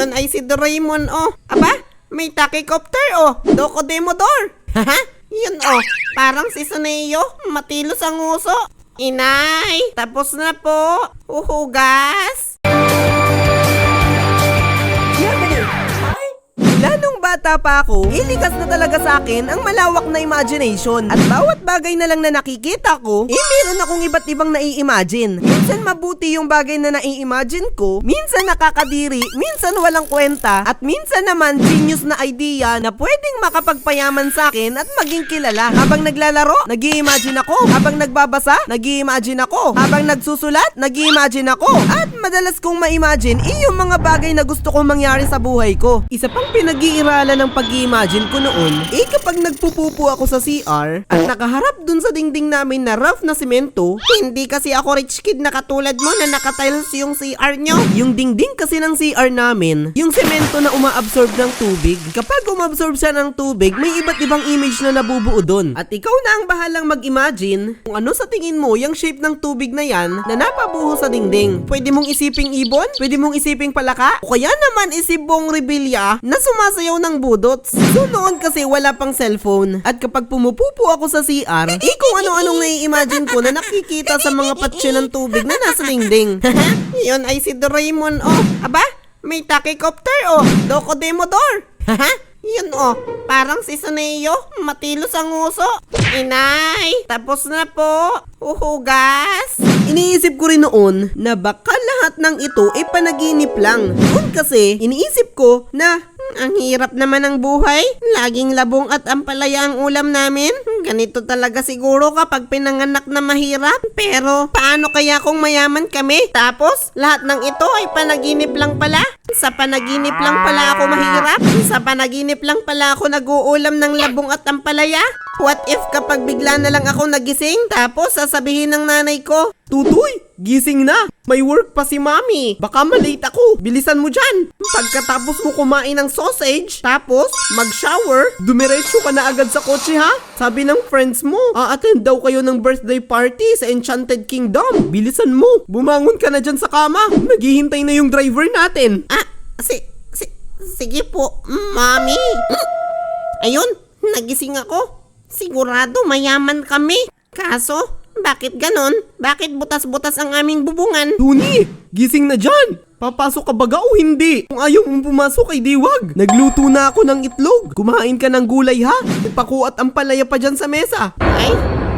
Iyon ay si Doraemon, oh. Aba, may tachycopter, oh. Docodemodor. Haha, yun, oh. Parang si Suneo, matilos ang uso. Inay, tapos na po. Uhugas. Bata pa ako, ilikas na talaga sa akin ang malawak na imagination. At bawat bagay na lang na nakikita ko, eh meron akong iba't ibang nai-imagine. Minsan mabuti yung bagay na nai-imagine ko, minsan nakakadiri, minsan walang kwenta, at minsan naman genius na idea na pwedeng makapagpayaman sa akin at maging kilala. Habang naglalaro, nag imagine ako. Habang nagbabasa, nag imagine ako. Habang nagsusulat, nag imagine ako. At madalas kong ma-imagine, eh, yung mga bagay na gusto kong mangyari sa buhay ko. Isa pang pinag-iiralan ng pag-imagine ko noon, eh kapag nagpupupo ako sa CR at nakaharap dun sa dingding namin na rough na simento, Hindi kasi ako rich kid na katulad mo na nakatiles yung CR nyo. yung dingding kasi ng CR namin, yung semento na umaabsorb ng tubig, kapag umabsorb siya ng tubig, may iba't ibang image na nabubuo dun. At ikaw na ang bahalang mag-imagine kung ano sa tingin mo yung shape ng tubig na yan na napabuho sa dingding. Pwede mong isiping ibon, pwede mong isiping palaka, o kaya naman isipong rebelya na sumasayaw ng budots. So noon kasi wala pang cellphone. At kapag pumupupo ako sa CR, eh kung ano-anong nai-imagine ko na nakikita sa mga patsyo ng tubig na nasa dingding. Iyon ay si Doraemon, oh. Aba, may tachycopter, oh. Docodemodor. Haha, yun, oh. Parang si Suneo, matilos ang uso. Inay, tapos na po. Uhugas. Iniisip ko rin noon na baka lahat ng ito ay panaginip lang. Noon kasi, iniisip ko na Ang hirap naman ng buhay. Laging labong at ampalaya ang ulam namin. Ganito talaga siguro kapag pinanganak na mahirap. Pero paano kaya kung mayaman kami? Tapos lahat ng ito ay panaginip lang pala. Sa panaginip lang pala ako mahirap. Sa panaginip lang pala ako nag-uulam ng labong at ampalaya. What if kapag bigla na lang ako nagising? Tapos sasabihin ng nanay ko, Tutoy, gising na. May work pa si mami. Baka malate ako. Bilisan mo dyan. Pagkatapos mo kumain ng sausage, tapos mag-shower, dumiretso ka na agad sa kotse ha? Sabi ng friends mo, a-attend daw kayo ng birthday party sa Enchanted Kingdom. Bilisan mo. Bumangon ka na dyan sa kama. Naghihintay na yung driver natin. Ah, si, si, sige po, mami. Ayun, nagising ako. Sigurado mayaman kami. Kaso, bakit ganon? Bakit butas-butas ang aming bubungan? Tuni, gising na dyan! Papasok ka baga o hindi? Kung ayaw mong pumasok ay diwag. Nagluto na ako ng itlog. Kumain ka ng gulay ha? May paku at ang palaya pa dyan sa mesa. Ay,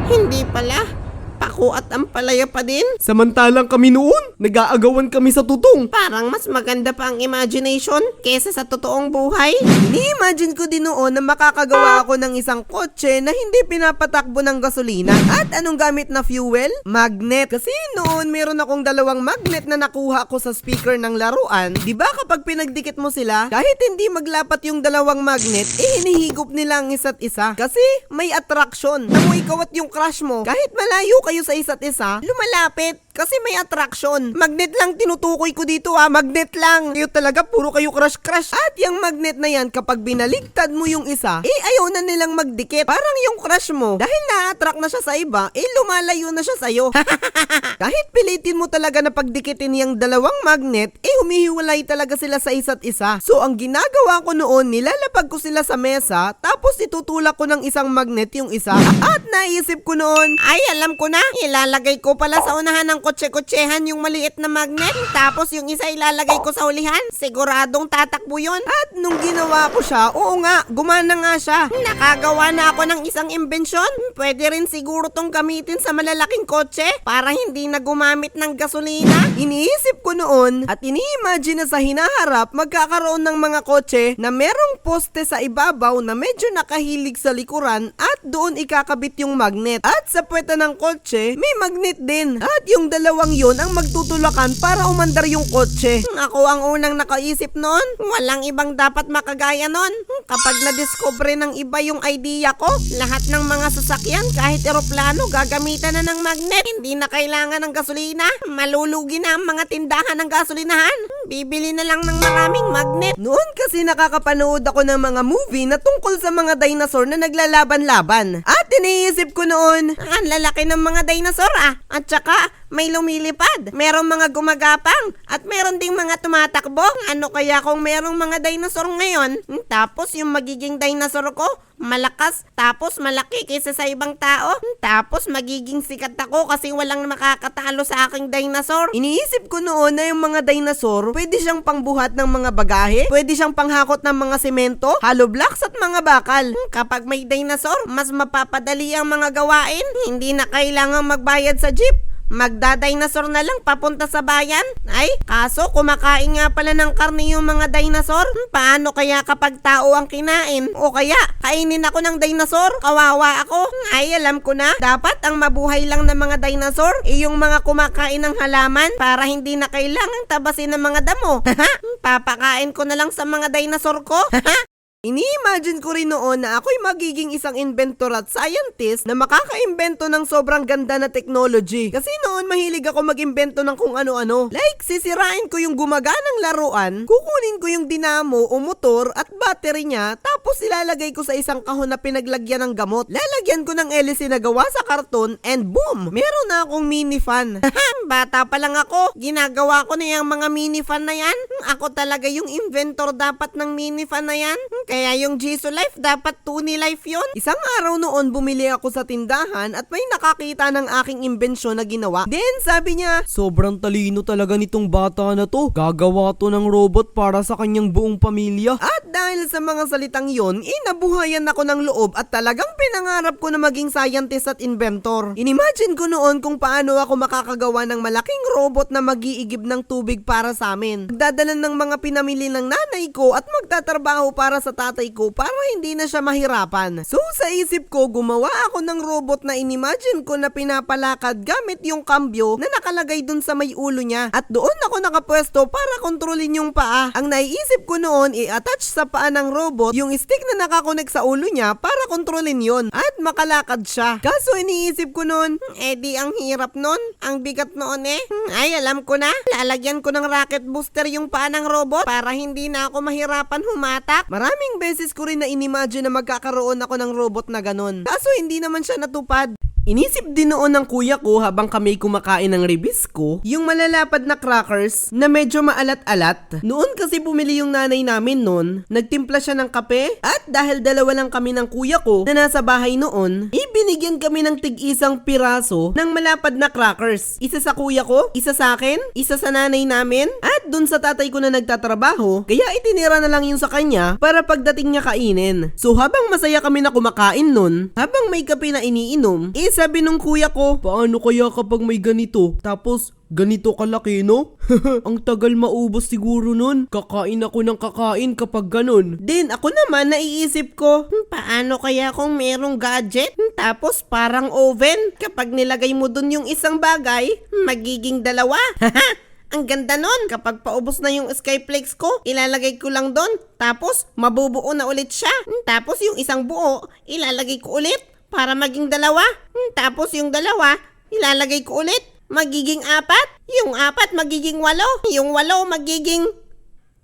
hindi pala. Pako at ang palaya pa din. Samantalang kami noon, nag-aagawan kami sa tutong. Parang mas maganda pa ang imagination kesa sa totoong buhay. Ini-imagine ko din noon na makakagawa ako ng isang kotse na hindi pinapatakbo ng gasolina. At anong gamit na fuel? Magnet. Kasi noon meron akong dalawang magnet na nakuha ko sa speaker ng laruan. Di ba kapag pinagdikit mo sila, kahit hindi maglapat yung dalawang magnet, eh hinihigop nila ang isa't isa. Kasi may attraction. Na mo ikaw at yung crush mo, kahit malayo kayo sa isa't isa, lumalapit. Kasi may attraction. Magnet lang tinutukoy ko dito ha. Magnet lang. Kayo talaga, puro kayo crush-crush. At yung magnet na yan, kapag binaligtad mo yung isa, eh ayaw na nilang magdikit. Parang yung crush mo, dahil na-attract na siya sa iba, eh lumalayo na siya sa'yo. Kahit pilitin mo talaga na pagdikitin yung dalawang magnet, eh humihiwalay talaga sila sa isa't isa. So ang ginagawa ko noon, nilalapag ko sila sa mesa, tapos itutulak ko ng isang magnet yung isa. At naisip ko noon, Ay, alam ko na. Ilalagay ko pala sa unahan ng kotse-kotsehan yung maliit na magnet. Tapos yung isa ilalagay ko sa ulihan. Siguradong tatakbo yun. At nung ginawa ko siya, oo nga, gumana nga siya. Nakagawa na ako ng isang imbensyon. Pwede rin siguro tong gamitin sa malalaking kotse para hindi na gumamit ng gasolina. Iniisip ko noon at ini-imagine na sa hinaharap magkakaroon ng mga kotse na merong poste sa ibabaw na medyo nakahilig sa likuran at doon ikakabit yung magnet. At sa puweta ng kotse, may magnet din. At yung dalawang yon ang magtutulakan para umandar yung kotse. Ako ang unang nakaisip noon. Walang ibang dapat makagaya noon. Kapag na-discover ng iba yung idea ko, lahat ng mga sasakyan kahit eroplano gagamitan na ng magnet. Hindi na kailangan ng gasolina. Malulugi na ang mga tindahan ng gasolinahan. Bibili na lang ng maraming magnet. Noon kasi nakakapanood ako ng mga movie na tungkol sa mga dinosaur na naglalaban-laban. At iniisip ko noon, Ang lalaki ng mga dinosaur ah. At saka, may lumilipad, merong mga gumagapang, at meron ding mga tumatakbo. Ano kaya kung merong mga dinosaur ngayon? Hmm, Tapos yung magiging dinosaur ko, malakas, tapos malaki kaysa sa ibang tao. Hmm, Tapos magiging sikat ako kasi walang makakatalo sa aking dinosaur. Iniisip ko noon na yung mga dinosaur, pwede siyang pangbuhat ng mga bagahe, pwede siyang panghakot ng mga semento, hollow blocks at mga bakal. Hmm, Kapag may dinosaur, mas mapapadali ang mga gawain. Hindi na kailangang magbayad sa jeep. Magda-dinosaur na lang papunta sa bayan. Ay, kaso kumakain nga pala ng karne yung mga dinosaur. Hmm, Paano kaya kapag tao ang kinain? O kaya, kainin ako ng dinosaur? Kawawa ako? Hmm, Ay, alam ko na. Dapat ang mabuhay lang ng mga dinosaur, eh yung mga kumakain ng halaman para hindi na kailangang tabasin ng mga damo. Hmm, Papakain ko na lang sa mga dinosaur ko. Ini-imagine ko rin noon na ako'y magiging isang inventor at scientist na makakaimbento ng sobrang ganda na technology. Kasi noon mahilig ako mag-imbento ng kung ano-ano. Like, sisirain ko yung gumaganang laruan, kukunin ko yung dinamo o motor at battery niya, tapos ilalagay ko sa isang kahon na pinaglagyan ng gamot. Lalagyan ko ng LC na gawa sa karton and boom! Meron na akong mini fan. Bata pa lang ako, ginagawa ko na yung mga mini fan na yan. Hmm, Ako talaga yung inventor dapat ng mini fan na yan. Kaya yung Jisoo Life dapat Tuni Life yun. Isang araw noon bumili ako sa tindahan at may nakakita ng aking imbensyon na ginawa. Then sabi niya, Sobrang talino talaga nitong bata na to. Gagawa to ng robot para sa kanyang buong pamilya. At dahil sa mga salitang yon, inabuhayan ako ng loob at talagang pinangarap ko na maging scientist at inventor. Inimagine ko noon kung paano ako makakagawa ng malaking robot na mag-iigib ng tubig para sa amin. Magdadala ng mga pinamili ng nanay ko at magtatrabaho para sa tatay ko para hindi na siya mahirapan. So sa isip ko, gumawa ako ng robot na inimagine ko na pinapalakad gamit yung kambyo na nakalagay dun sa may ulo niya. At doon ako nakapwesto para kontrolin yung paa. Ang naiisip ko noon, i-attach sa paa ng robot yung stick na nakakonek sa ulo niya para kontrolin yon at makalakad siya. Kaso iniisip ko noon, Hmm, Eh di ang hirap nun. Ang bigat noon eh. Hmm, Ay alam ko na. Lalagyan ko ng rocket booster yung paa ng robot para hindi na ako mahirapan humatak. Maraming beses ko rin na inimagine na magkakaroon ako ng robot na ganun. Kaso hindi naman siya natupad. Inisip din noon ng kuya ko habang kami kumakain ng ribis ko, yung malalapad na crackers na medyo maalat-alat. Noon kasi bumili yung nanay namin noon, nagtimpla siya ng kape at dahil dalawa lang kami ng kuya ko na nasa bahay noon, ibinigyan kami ng tig-isang piraso ng malapad na crackers. Isa sa kuya ko, isa sa akin, isa sa nanay namin, at dun sa tatay ko na nagtatrabaho, kaya itinira na lang yun sa kanya para pagdating niya kainin. So habang masaya kami na kumakain nun, habang may kape na iniinom, eh sabi nung kuya ko, paano kaya kapag may ganito? Tapos, ganito kalaki no? Ang tagal maubos siguro nun. Kakain ako ng kakain kapag ganun. Then ako naman naiisip ko, Hmm, Paano kaya kung merong gadget? Hmm, Tapos parang oven. Kapag nilagay mo dun yung isang bagay, magiging dalawa. Ang ganda nun. Kapag paubos na yung skyflakes ko, ilalagay ko lang dun. Tapos, mabubuo na ulit siya. Hmm, Tapos yung isang buo, ilalagay ko ulit para maging dalawa. Hmm, Tapos yung dalawa, ilalagay ko ulit. Magiging apat. Yung apat magiging walo. Yung walo magiging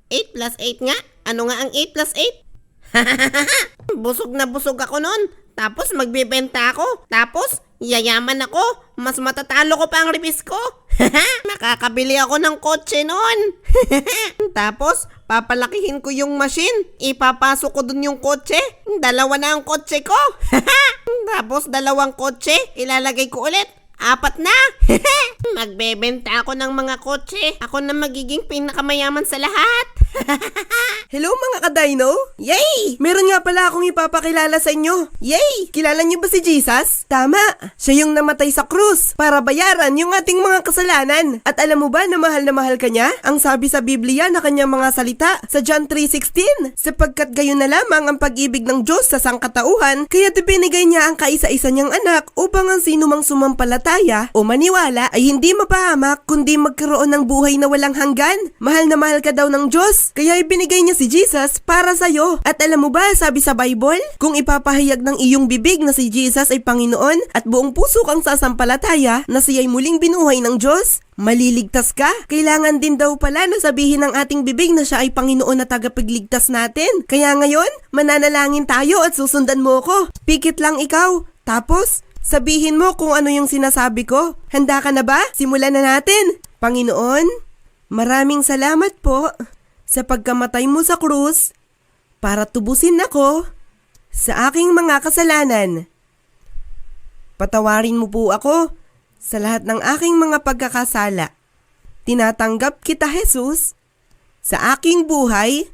8 plus 8 nga. Ano nga ang 8 plus 8? busog na busog ako nun. Tapos magbebenta ako. Tapos yayaman ako. Mas matatalo ko pa ang ribis ko. Makakabili ako ng kotse nun. Tapos papalakihin ko yung machine. Ipapasok ko dun yung kotse. Dalawa na ang kotse ko. Tapos dalawang kotse. Ilalagay ko ulit. Apat na! Magbebenta ako ng mga kotse. Ako na magiging pinakamayaman sa lahat. Hello mga kadino? Yay! Meron nga pala akong ipapakilala sa inyo. Yay! Kilala niyo ba si Jesus? Tama, siya yung namatay sa krus para bayaran yung ating mga kasalanan. At alam mo ba na mahal na mahal ka niya? Ang sabi sa Biblia na kanyang mga salita sa John 3.16, sapagkat gayon na lamang ang pag-ibig ng Diyos sa sangkatauhan, kaya ibinigay niya ang kaisa-isa niyang anak upang ang sino mang sumampalataya o maniwala ay hindi mapahamak kundi magkaroon ng buhay na walang hanggan. Mahal na mahal ka daw ng Diyos, kaya ibinigay niya si Jesus para sa'yo. At alam mo ba, sabi sa Bible, kung ipapahayag ng iyong bibig na si Jesus ay Panginoon at buong puso kang sasampalataya na siya'y muling binuhay ng Diyos, Maliligtas ka? Kailangan din daw pala na sabihin ng ating bibig na siya ay Panginoon na tagapagligtas natin. Kaya ngayon, mananalangin tayo at susundan mo ko. Pikit lang ikaw. Tapos, Sabihin mo kung ano yung sinasabi ko. Handa ka na ba? Simulan na natin. Panginoon, maraming salamat po sa pagkamatay mo sa krus para tubusin ako sa aking mga kasalanan. Patawarin mo po ako sa lahat ng aking mga pagkakasala. Tinatanggap kita, Jesus, sa aking buhay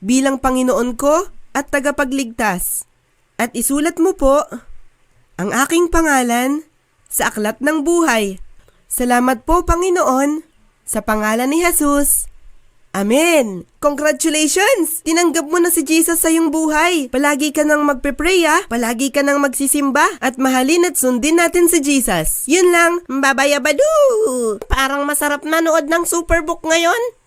bilang Panginoon ko at tagapagligtas. At isulat mo po ang aking pangalan sa aklat ng buhay. Salamat po, Panginoon, sa pangalan ni Jesus. Amen! Congratulations! Tinanggap mo na si Jesus sa iyong buhay. Palagi ka nang magpe-pray ah. Palagi ka nang magsisimba. At mahalin at sundin natin si Jesus. Yun lang. Babayabadu! Parang masarap manood ng Superbook ngayon.